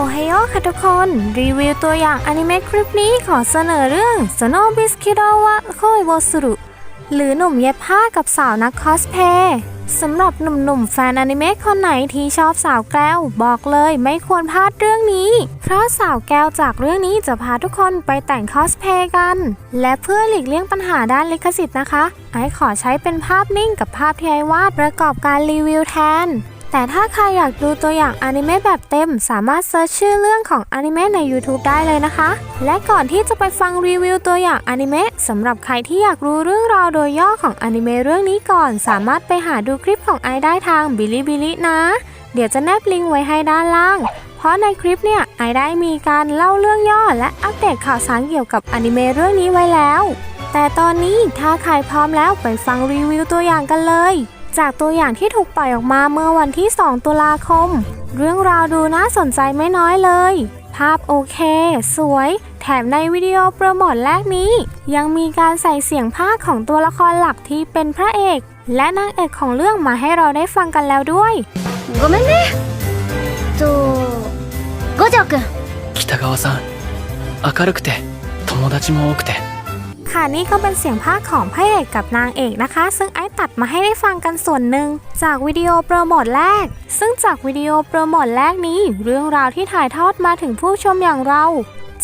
โอไฮโอค่ะทุกคน รีวิวตัวอย่างอนิเมะคลิปนี้ขอเสนอเรื่อง s n o w b i s k i d o wa Koi wo Suru หรือหนุ่มเย็บผ้ากับสาวนักคอสเพย์สำหรับหนุ่มๆแฟนอนิเมะคนไหนที่ชอบสาวแก้ว บอกเลยไม่ควรพลาดเรื่องนี้ เพราะสาวแก้วจากเรื่องนี้จะพาทุกคนไปแต่งคอสเพย์กัน และเพื่อหลีกเลี่ยงปัญหาด้านลิขสิทธิ์นะคะ ไอซ์ขอใช้เป็นภาพนิ่งกับภาพที่ไอวาดประกอบการรีวิวแทน แต่ถ้าใครอยากดูตัวอย่างอนิเมะแบบเต็ม สามารถเซิร์ชชื่อเรื่องของอนิเมะใน YouTube ได้เลยนะคะ และก่อนที่จะไปฟังรีวิวตัวอย่างอนิเมะสำหรับใครที่อยากรู้เรื่องราวโดยย่อของอนิเมะเรื่องนี้ก่อน สามารถไปหาดูคลิปของไอได้ทางบิลิบิลินะ เดี๋ยวจะแนบลิงก์ไว้ให้ด้านล่าง เพราะในคลิปเนี่ยไอได้มีการเล่าเรื่องย่อ และอัปเดตข่าวสารเกี่ยวกับอนิเมะเรื่องนี้ไว้แล้ว แต่ตอนนี้ถ้าใครพร้อมแล้วไปฟังรีวิวตัวอย่างกันเลย จากตัวอย่างที่ถูกปล่อยออกมาเมื่อวันที่ 2 ตุลาคม เรื่องราวดูน่าสนใจไม่น้อยเลย ภาพโอเค สวย แถมในวิดีโอโปรโมทแรกนี้ ยังมีการใส่เสียงภาคของตัวละครหลักที่เป็นพระเอก และนางเอกของเรื่องมาให้เราได้ฟังกันแล้วด้วย ごめんねと五条くん北川さん明るくて友達も多くて ค่ะนี่ก็เป็นเสียงภาคของพระเอกกับนางเอกนะคะ ซึ่งไอตัดมาให้ได้ฟังกันส่วนหนึ่งจากวิดีโอโปรโมทแรก ซึ่งจากวิดีโอโปรโมทแรกนี้ เรื่องราวที่ถ่ายทอดมาถึงผู้ชมอย่างเรา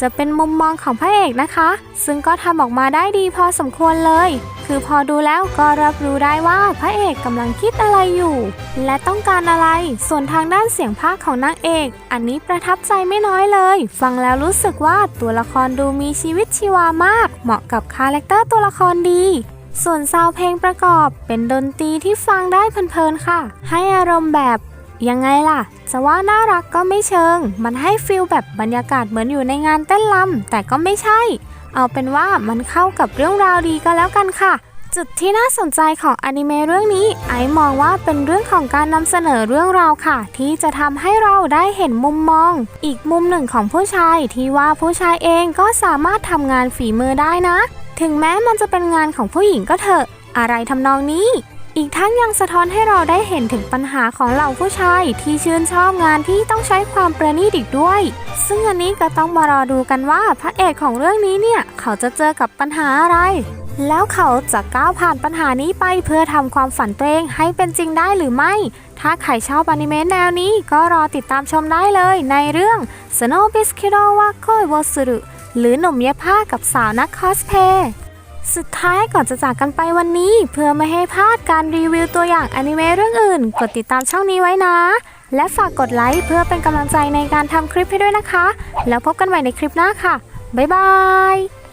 จะเป็นมุมมองของพระเอกนะคะ ซึ่งก็ทำออกมาได้ดีพอสมควรเลย คือพอดูแล้วก็รับรู้ได้ว่าพระเอกกำลังคิดอะไรอยู่ และต้องการอะไร ส่วนทางด้านเสียงภาคของนางเอก อันนี้ประทับใจไม่น้อยเลย ฟังแล้วรู้สึกว่าตัวละครดูมีชีวิตชีวามาก เหมาะกับคาแรคเตอร์ตัวละครดีส่วนซาวเพลงประกอบเป็นดนตรีที่ฟังได้เพลินๆค่ะ ให้อารมณ์แบบ ยังไงล่ะ จะว่าน่ารักก็ไม่เชิง มันให้ฟิลแบบบรรยากาศเหมือนอยู่ในงานเต้นรำแต่ก็ไม่ใช่ เอาเป็นว่ามันเข้ากับเรื่องราวดีก็แล้วกันค่ะ จุดที่น่าสนใจของอนิเมะเรื่องนี้ ไอมองว่าเป็นเรื่องของการนำเสนอเรื่องราวค่ะ ที่จะทำให้เราได้เห็นมุมมอง อีกมุมหนึ่งของผู้ชายที่ว่าผู้ชายเองก็สามารถทำงานฝีมือได้นะ ถึงแม้มันจะเป็นงานของผู้หญิงก็เถอะอะไรทำนองนี้ อีกทั้งยังสะท้อนให้เราได้เห็นถึงปัญหาของเหล่าผู้ชายที่ชื่นชอบงานที่ต้องใช้ความประณีตอีกด้วย ซึ่งอันนี้ก็ต้องมารอดูกันว่าพระเอกของเรื่องนี้เนี่ย เขาจะเจอกับปัญหาอะไร แล้วเขาจะก้าวผ่านปัญหานี้ไปเพื่อทำความฝันตัวเองให้เป็นจริงได้หรือไม่ ถ้าใครชอบอนิเมะแนวนี้ก็รอติดตามชมได้เลยในเรื่อง Snow b i s k i d o wa Koi wo Suru หรือหนุ่มเย็บผ้ากับสาวนักคอสเพย์ สุดท้ายก่อนจะจากกันไปวันนี้ เพื่อไม่ให้พลาดการรีวิวตัวอย่างอนิเมะเรื่องอื่น กดติดตามช่องนี้ไว้นะ และฝากกดไลค์เพื่อเป็นกำลังใจในการทำคลิปให้ด้วยนะคะ แล้วพบกันใหม่ในคลิปหน้าค่ะ บ๊ายบาย